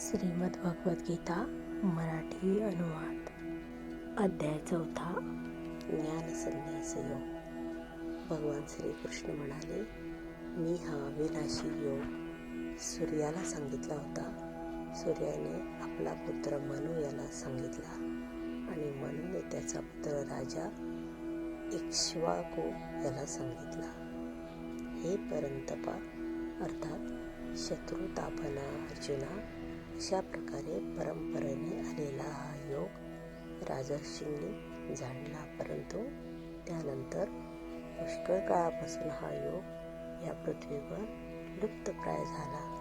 श्रीमद भगवद्गीता मराठी अनुवाद. अध्याय चौथा ज्ञान संन्यास योग. भगवान श्रीकृष्ण म्हणाले मी हा अविनाशी योग सूर्याला सांगितला होता. सूर्याने आपला पुत्र मनू याला सांगितला आणि मनूने त्याचा पुत्र राजा इक्ष्वाकू याला सांगितला. हे परंतपा अर्थात शत्रुतापना अर्जुना अशा प्रकारे परंपरेने आलेला हा योग राजर्षींनी जाणला. परंतु त्यानंतर पुष्कळ काळापासून हा योग या पृथ्वीवर लुप्तप्राय झाला.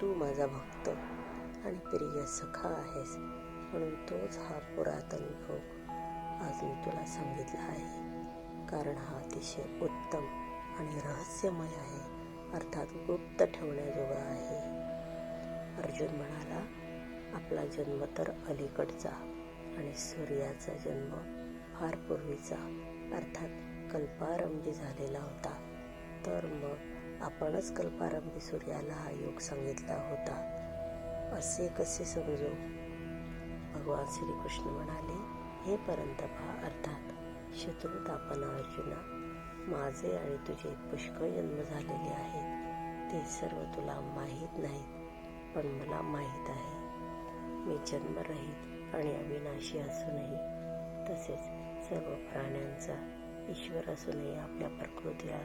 तू माझा भक्त आणि प्रिय सखा आहेस म्हणून तोच हा पुरातन योग आज मी तुला सांगितला आहे. कारण हा अतिशय उत्तम आणि रहस्यमय आहे. अर्थात गुप्त ठेवण्याजोगा आहे. अर्जुन म्हणाला आपला जन्म तर अलीकडचा आणि सूर्याचा जन्म फार पूर्वीचा. अर्थात कल्पारंभी झालेला होता. तर मग आपणच कल्पारंभी सूर्याला हा योग सांगितला होता. असे कसे समजू? भगवान श्रीकृष्ण म्हणाले हे परंतपा अर्थात शत्रुतापना अर्जुना. माझे आणि तुझे पुष्कळ जन्म झालेले आहेत. ते सर्व तुला माहीत नाहीत. पण मला माहीत आहे. मी जन्मरहित आणि अविनाशी असूनही तसेच सर्व प्राण्यांचा ईश्वर असूनही आपल्या प्रकृतीला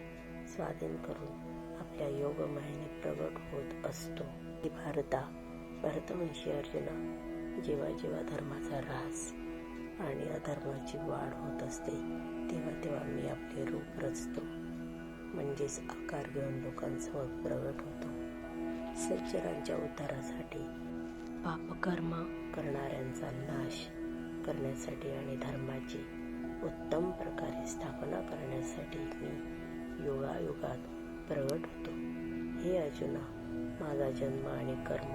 स्वाधीन करून आपल्या योगमायेने प्रगट होत असतो. ही भारता भरतवंशी अर्जुना जेव्हा जेव्हा धर्माचा ऱ्हास आणि अधर्माची वाढ होत असते तेव्हा तेव्हा मी आपले रूप रचतो. म्हणजेच आकार घेऊन लोकांसमोर प्रगट होतो. सज्जनांच्या उद्धारासाठी पापकर्म करणाऱ्यांचा नाश करण्यासाठी आणि धर्माची उत्तम प्रकारे स्थापना करण्यासाठी मी युगायुगात प्रगट होतो. हे अर्जुना माझा जन्म आणि कर्म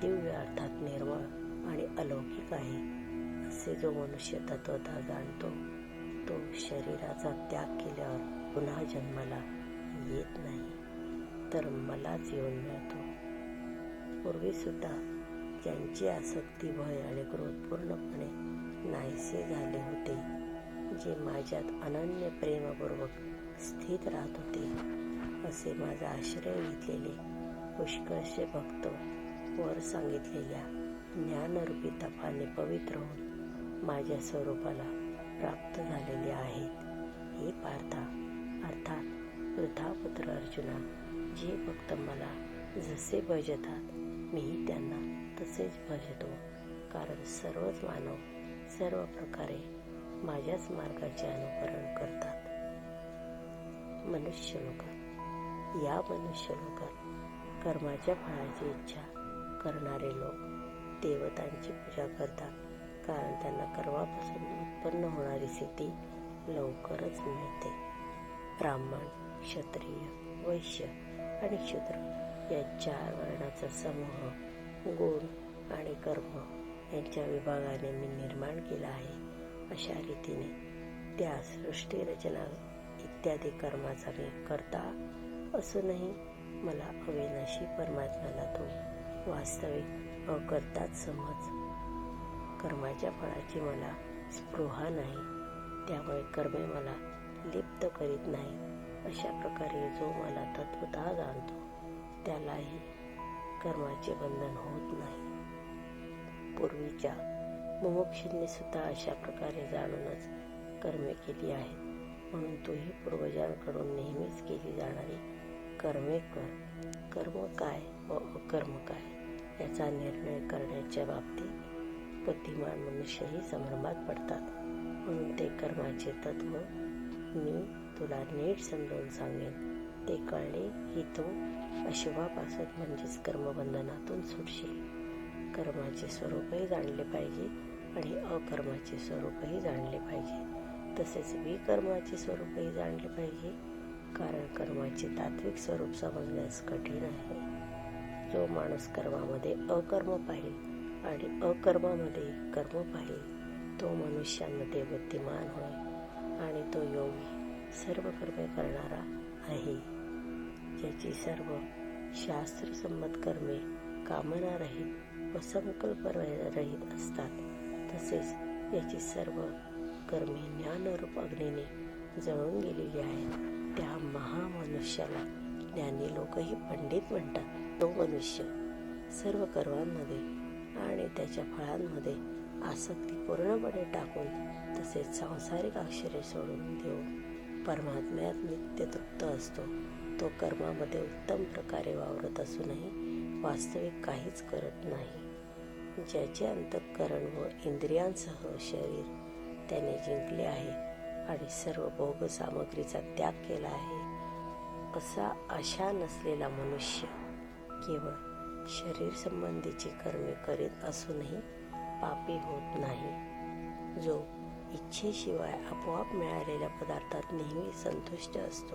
दिव्य अर्थात निर्मळ आणि अलौकिक आहे. असे जो मनुष्य तत्वता जाणतो तो शरीराचा त्याग केल्यावर पुन्हा जन्माला येत नाही तर मलाच येऊन मिळतो. पूर्वी सुद्धा त्यांची आसक्ती भय आणि क्रोध पूर्णपणे नाहीसे झाले होते जे माझ्यात अनन्य प्रेमपूर्वक स्थित राहत होते असे माझा आश्रय घेतलेले पुष्कळशे भक्त वर सांगितलेल्या ज्ञानरूपी तपाने पवित्र होऊन माझ्या स्वरूपाला प्राप्त झालेले आहेत. हे पार्था अर्थात वृथापुत्र अर्जुना जे भक्त मला जसे भजतात मीही त्यांना तसेच भजतो कारण सर्वच मानव सर्व प्रकारे माझ्याच मार्गाचे अनुकरण करतात. मनुष्यलोकात या मनुष्य लोकात कर्माच्या फळाची इच्छा करणारे लोक देवतांची पूजा करतात. कारण त्यांना कर्मापासून उत्पन्न होणारी स्थिती लवकरच मिळते. ब्राह्मण क्षत्रिय वैश्य आणि शूद्र या चार वर्णाचा समूह गुण आणि कर्म यांच्या विभागाने मी निर्माण केला आहे. अशा रीतीने त्या सृष्टी रचना इत्यादी कर्माचा मी करता असूनही मला अविनाशी परमात्म्याला तो वास्तविक अकर्ताच समज कर्माच्या फळाची मला स्पृहा नाही त्यामुळे कर्मे मला लिप्त करीत नाही. अशा प्रकारे जो मला तत्वतः जाणतो त्यालाही कर्माचे बंधन होत नाही. पूर्वीच्या मुमुक्षींनी सुद्धा अशा प्रकारे जाणूनच कर्मे केली आहेत. म्हणून तूही पूर्वजांकडून नेहमीच केली जाणारी कर्मे कर. कर्म काय व अकर्म काय याचा निर्णय करण्याच्या बाबतीत बुद्धिमान मनुष्यही संभ्रमात पडतात. म्हणून ते कर्माचे तत्व मी तुला नीट समजावून सांगेन. ते कळले की तो अशुभापासून म्हणजेच कर्मबंधनातून सुटशील. कर्माचे स्वरूपही जाणले पाहिजे आणि अकर्माचे स्वरूपही जाणले पाहिजे. तसेच विकर्माचे स्वरूपही जाणले पाहिजे. कारण कर्माचे तात्विक स्वरूप समजण्यास कठीण आहे. जो माणूस कर्मामध्ये अकर्म पाहिल आणि अकर्मामध्ये कर्म पाहिल तो मनुष्यामध्ये बुद्धिमान होय आणि तो योगी सर्व कर्मे करणारा आहे. ज्याची सर्व शास्त्रसंमत कर्मे कामनारहित व संकल्प रहित असतात. तसेच याची सर्व कर्मे ज्ञानरूप अग्नीने जळून गेलेली आहेत. त्या महामनुष्याला ज्ञानी लोकही पंडित म्हणतात. तो मनुष्य सर्व कर्मांमध्ये आणि त्याच्या फळांमध्ये आसक्ती पूर्णपणे टाकून तसेच सांसारिक अक्षरे सोडून देऊन परमात्म्यात नित्य तृप्त असतो. तो कर्मामध्ये उत्तम प्रकारे वावरत असूनही वास्तविक काहीच करत नाही. ज्याचे अंतःकरण व इंद्रियांसह शरीर त्याने जिंकले आहे आणि सर्व भोग सामग्रीचा त्याग केला आहे. असा आशा नसलेला मनुष्य केवळ शरीर संबंधीची कर्मे करीत असूनही पापी होत नाही. जो इच्छेशिवाय आपोआप मिळालेल्या पदार्थात नेहमी संतुष्ट असतो.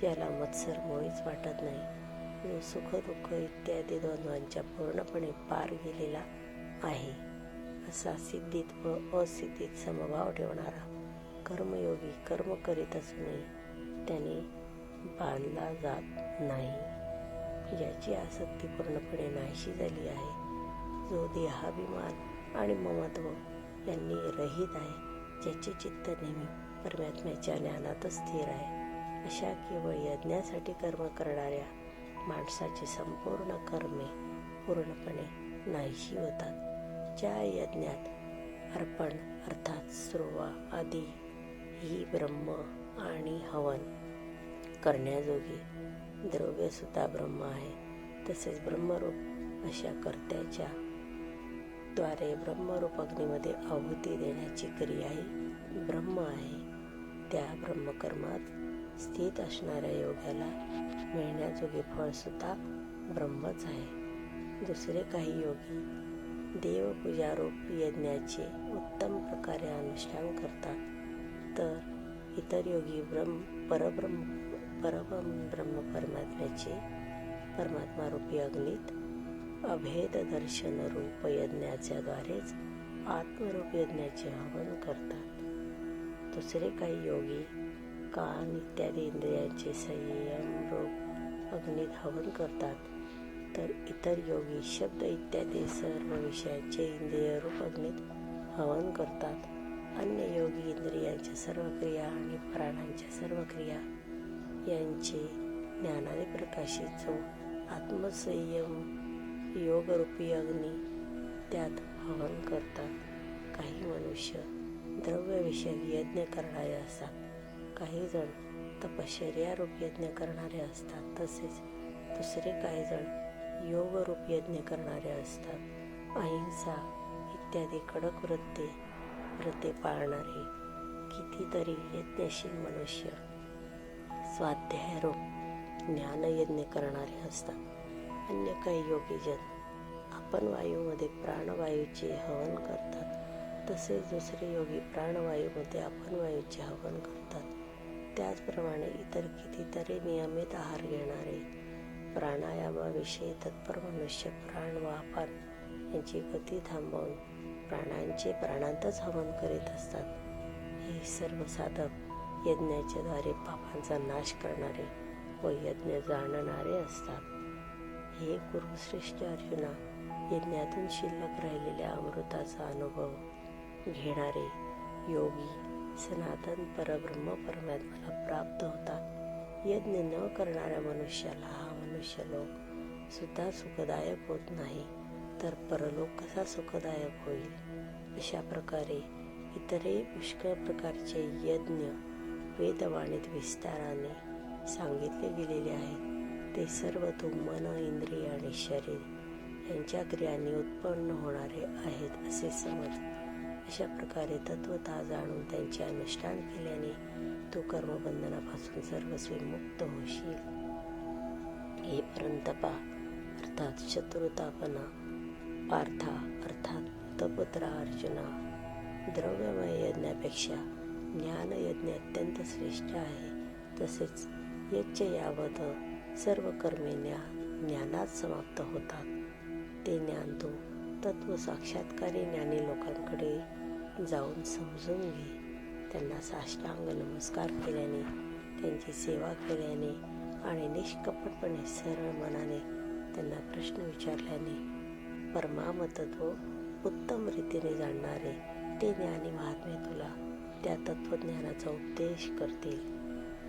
ज्याला मत्सर मुळीच वाटत नाही. जो सुख दुःख इत्यादी द्वंद्वांच्या पूर्णपणे पार गेलेला आहे. असा सिद्धीत व असिद्धीत समभाव ठेवणारा कर्मयोगी कर्म करीत असूनही त्याने बांधला जात नाही. ज्याची आसक्ती पूर्णपणे नाहीशी झाली आहे. जो देहाभिमान आणि ममत्व यांनी रहित आहे ज्याचे चित्त नेहमी परमात्म्याच्या ज्ञानातच स्थिर आहे. अशा केवळ यज्ञासाठी कर्म करणाऱ्या माणसाची संपूर्ण कर्मे पूर्णपणे नाहीशी होतात. ज्या यज्ञात अर्पण अर्थात सुरवा आदी ही ब्रह्म आणि हवन करण्याजोगी द्रव्यसुद्धा ब्रह्म आहे. तसेच ब्रह्मरूप अशा कर्त्याच्या द्वारे ब्रह्मरूप अग्नीमध्ये आहुती देण्याची क्रियाही ब्रह्म आहे. त्या ब्रह्मकर्मात स्थित असणाऱ्या योग्याला मिळण्याजोगे फळसुद्धा ब्रह्मच आहे. दुसरे काही योगी देवपूजारूप यज्ञाचे उत्तम प्रकारे अनुष्ठान करतात. तर इतर योगी ब्रह्म परब्रह्म परब्रह्म ब्रह्म परमात्म्याचे परमात्मारूपी अग्नीत अभेद दर्शन रूप यज्ञाच्याद्वारेच आत्मरूप यज्ञाचे हवन करतात. दुसरे काही योगी कान इत्यादी इंद्रियांचे संयम रूप अग्नीत हवन करतात. तर इतर योगी शब्द इत्यादी सर्व विषयांचे इंद्रियरूप अग्नीत हवन करतात. अन्य योगी इंद्रियांच्या सर्व क्रिया आणि प्राणांच्या सर्व क्रिया यांचे ज्ञानाने प्रकाशित. जो आत्मसंयम योगरूपी अग्नी त्यात हवन करतात. काही मनुष्य द्रव्यविषयक यज्ञ करणारे असतात. काही जण तपश्चर्यारूप यज्ञ करणारे असतात तसेच दुसरे काही जण योगरूप यज्ञ करणारे असतात. अहिंसा इत्यादी कडक वृत्ते व्रते पाळणारे कितीतरी यज्ञशील मनुष्य स्वाध्यायरूप ज्ञानयज्ञ करणारे असतात. अन्य काही योगीजन आपण वायूमध्ये प्राणवायूचे हवन करतात तसेच दुसरे योगी प्राणवायूमध्ये आपण वायूचे हवन करतात. त्याचप्रमाणे इतर कितीतरी नियमित आहार घेणारे प्राणायामाविषयी तत्पर मनुष्य प्राण व यांची गती थांबवून प्राणांचे प्राणांतच हवन करीत असतात. हे सर्व साधक यज्ञाच्या द्वारे पापांचा नाश करणारे व यज्ञ जाणणारे असतात. हे गुरुश्रेष्ठ अर्जुना यज्ञातून शिल्लक राहिलेल्या अमृताचा अनुभव घेणारे योगी सनातन परब्रह्म परमात्माला प्राप्त होतात. यज्ञ न करणाऱ्या मनुष्याला हा मनुष्य लोक सुद्धा सुखदायक होत नाही. तर परलोक कसा सुखदायक होईल? अशा प्रकारे इतरही पुष्कळ प्रकारचे यज्ञ वेदवाणीत विस्ताराने सांगितले गेलेले आहेत. ते सर्व तो मन इंद्रिय आणि शरीर यांच्या क्रियांनी उत्पन्न होणारे आहेत असे समज अशा प्रकारे तत्वता जाणून त्यांचे अनुष्ठान केल्याने तू कर्मबंधनापासून सर्वस्वी मुक्त होशील. हे परंतपा अर्थात शत्रुतापना पार्था अर्थात तपुत्रा अर्जुना द्रव्यमय यज्ञापेक्षा ज्ञानयज्ञ अत्यंत श्रेष्ठ आहे. तसेच यज्ञ यावत सर्व कर्मे ज्ञा ज्ञानात समाप्त होतात. ते ज्ञान तू तत्व साक्षात्कारी ज्ञानी लोकांकडे जाऊन समजून घे. त्यांना साष्टांग नमस्कार केल्याने त्यांची सेवा केल्याने आणि निष्कपटपणे सरळ मनाने त्यांना प्रश्न विचारल्याने परमामतत्व उत्तम रीतीने जाणणारे ते ज्ञानी महात्मे तुला त्या तत्वज्ञानाचा उपदेश करतील.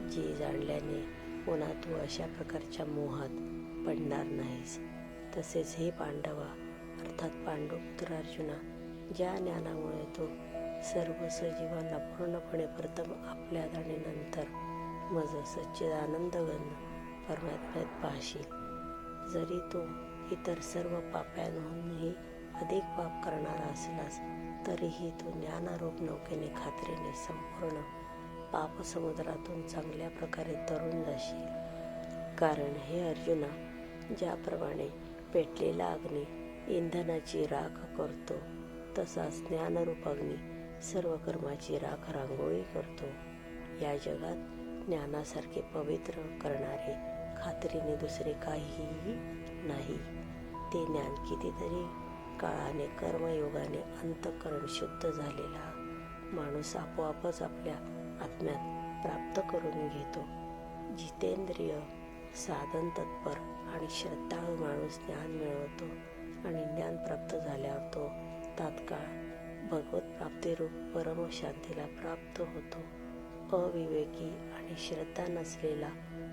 जे जाणल्याने पुन्हा तू अशा प्रकारच्या मोहात पडणार नाहीस. तसेच हे पांडवा अर्थात पांडुपुत्र अर्जुना ज्या ज्ञानामुळे तो सर्व सजीवांना पूर्णपणे प्रथम आपल्यात आणि नंतर मज सच्चिदानंद गण परमात्म्यात पाहशील. जरी तो इतर सर्व पाप्यांहूनही अधिक पाप करणारा असलास तरीही तू ज्ञानारूप नौकेने खात्रीने संपूर्ण पापसमुद्रातून चांगल्या प्रकारे तरुण जाशील. कारण हे अर्जुना ज्याप्रमाणे पेटलेला अग्नी इंधनाची राख करतो तसाच ज्ञानरूपाग्नी सर्व कर्माची राख रांगोळी करतो. या जगात ज्ञानासारखे पवित्र करणारे खात्रीने दुसरे काहीही नाही. ते ज्ञान कितीतरी काळाने कर्मयोगाने अंतःकरण शुद्ध झालेला माणूस आपोआपच आपल्या आत्म्यात प्राप्त करून घेतो. जितेंद्रिय साधन तत्पर आणि श्रद्धाळू माणूस ज्ञान मिळवतो आणि ज्ञान प्राप्त झाल्यावर तो तात्काळ भगवत प्राप्तिरूप परमशांतीला प्राप्त होतो. अविवेकी आणि श्रद्धा नसलेला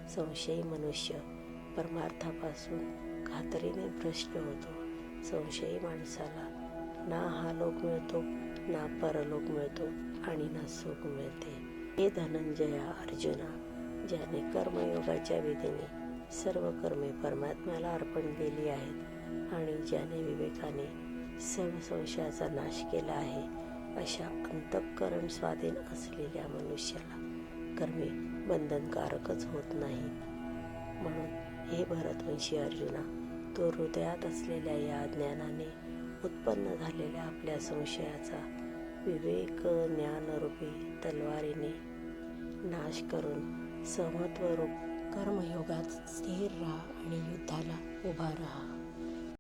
संशयी मनुष्य परमार्थापासून खात्रीने भ्रष्ट होतो. संशयी माणसाला ना हा लोक मिळतो ना परलोक मिळतो आणि ना सुख मिळते. हे धनंजया अर्जुना ज्याने कर्मयोगाच्या विधीने सर्व कर्मे परमात्म्याला अर्पण केली आहेत आणि ज्याने विवेकाने सर्व संशयाचा नाश केला आहे. अशा अंतःकरण स्वाधीन असलेल्या मनुष्याला कर्मे बंधनकारकच होत नाही म्हणून हे भरतवंशी अर्जुना तो हृदयात असलेल्या या ज्ञानाने उत्पन्न झालेल्या आपल्या संशयाचा विवेक ज्ञानरूपी तलवारीने नाश करून समत्वरूप कर्मयोगात स्थिर राहा आणि युद्धाला उभा राहा.